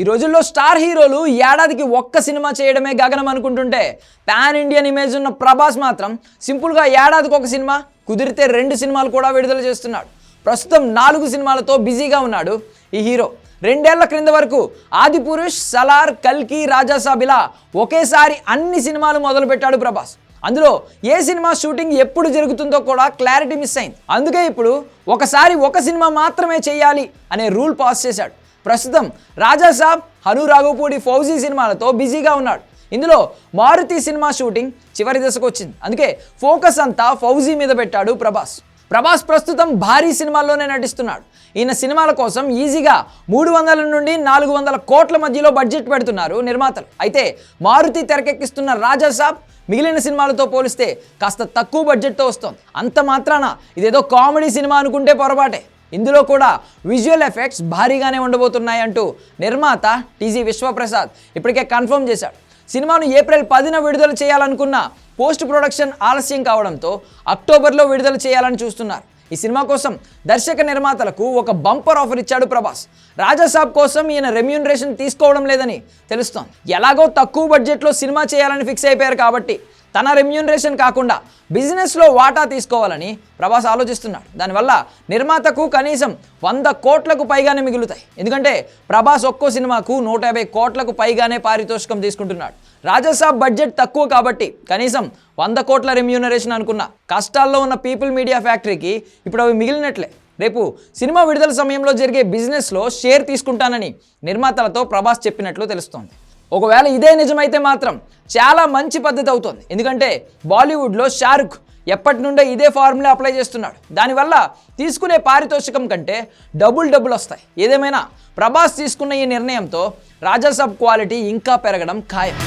ఈ రోజుల్లో స్టార్ హీరోలు ఏడాదికి ఒక్క సినిమా చేయడమే గగనం అనుకుంటుంటే పాన్ ఇండియన్ ఇమేజ్ ఉన్న ప్రభాస్ మాత్రం సింపుల్గా ఏడాదికి ఒక సినిమా కుదిరితే రెండు సినిమాలు కూడా విడుదల చేస్తున్నాడు. ప్రస్తుతం నాలుగు సినిమాలతో బిజీగా ఉన్నాడు ఈ హీరో. రెండేళ్ళ క్రింద వరకు ఆదిపురుష్ సలార్ కల్కి రాజాసాబ్ ఇలా ఒకేసారి అన్ని సినిమాలు మొదలుపెట్టాడు ప్రభాస్. అందులో ఏ సినిమా షూటింగ్ ఎప్పుడు జరుగుతుందో కూడా క్లారిటీ మిస్ అయింది. అందుకే ఇప్పుడు ఒకసారి ఒక సినిమా మాత్రమే చేయాలి అనే రూల్ పాస్ చేశాడు. ప్రస్తుతం రాజాసాబ్ హను రాఘుపూడి ఫౌజీ సినిమాలతో బిజీగా ఉన్నాడు. ఇందులో మారుతి సినిమా షూటింగ్ చివరి దశకు వచ్చింది అందుకే ఫోకస్ అంతా ఫౌజీ మీద పెట్టాడు ప్రభాస్. ప్రభాస్ ప్రస్తుతం భారీ సినిమాల్లోనే నటిస్తున్నాడు. ఈయన సినిమాల కోసం ఈజీగా మూడు వందల నుండి నాలుగు వందల కోట్ల మధ్యలో బడ్జెట్ పెడుతున్నారు నిర్మాతలు. అయితే మారుతి తెరకెక్కిస్తున్న రాజాసాబ్ మిగిలిన సినిమాలతో పోలిస్తే కాస్త తక్కువ బడ్జెట్తో వస్తోంది. అంత మాత్రాన ఇదేదో కామెడీ సినిమా అనుకుంటే పొరపాటే. ఇందులో కూడా విజువల్ ఎఫెక్ట్స్ భారీగానే ఉండబోతున్నాయి అంటూ నిర్మాత టీజీ విశ్వప్రసాద్ ఇప్పటికే కన్ఫర్మ్ చేశాడు. సినిమాను ఏప్రిల్ పదిన విడుదల చేయాలనుకున్న పోస్ట్ ప్రొడక్షన్ ఆలస్యం కావడంతో అక్టోబర్లో విడుదల చేయాలని చూస్తున్నారు. ఈ సినిమా కోసం దర్శక నిర్మాతలకు ఒక బంపర్ ఆఫర్ ఇచ్చాడు ప్రభాస్. రాజాసాబ్ కోసం ఈయన రెమ్యూనరేషన్ తీసుకోవడం లేదని తెలుస్తోంది. ఎలాగో తక్కువ బడ్జెట్లో సినిమా చేయాలని ఫిక్స్ అయిపోయారు కాబట్టి తన రెమ్యూనరేషన్ కాకుండా బిజినెస్లో వాటా తీసుకోవాలని ప్రభాస్ ఆలోచిస్తున్నాడు. దానివల్ల నిర్మాతకు కనీసం వంద కోట్లకు పైగానే మిగులుతాయి. ఎందుకంటే ప్రభాస్ ఒక్కో సినిమాకు నూట యాభై కోట్లకు పైగానే పారితోషికం తీసుకుంటున్నాడు. రాజసాబ్ బడ్జెట్ తక్కువ కాబట్టి కనీసం వంద కోట్ల రెమ్యూనరేషన్ అనుకున్న కష్టాల్లో ఉన్న పీపుల్ మీడియా ఫ్యాక్టరీకి ఇప్పుడు అవి మిగిలినట్లే. రేపు సినిమా విడుదల సమయంలో జరిగే బిజినెస్లో షేర్ తీసుకుంటానని నిర్మాతలతో ప్రభాస్ చెప్పినట్లు తెలుస్తోంది. ఒకవేళ ఇదే నిజమైతే మాత్రం చాలా మంచి పద్ధతి అవుతుంది. ఎందుకంటే బాలీవుడ్లో షారుఖ్ ఎప్పటి నుండో ఇదే ఫార్ములా అప్లై చేస్తున్నాడు. దానివల్ల తీసుకునే పారితోషికం కంటే డబుల్ డబుల్ వస్తాయి. ఏదేమైనా ప్రభాస్ తీసుకున్న ఈ నిర్ణయంతో రాజాసాబ్ క్వాలిటీ ఇంకా పెరగడం ఖాయం.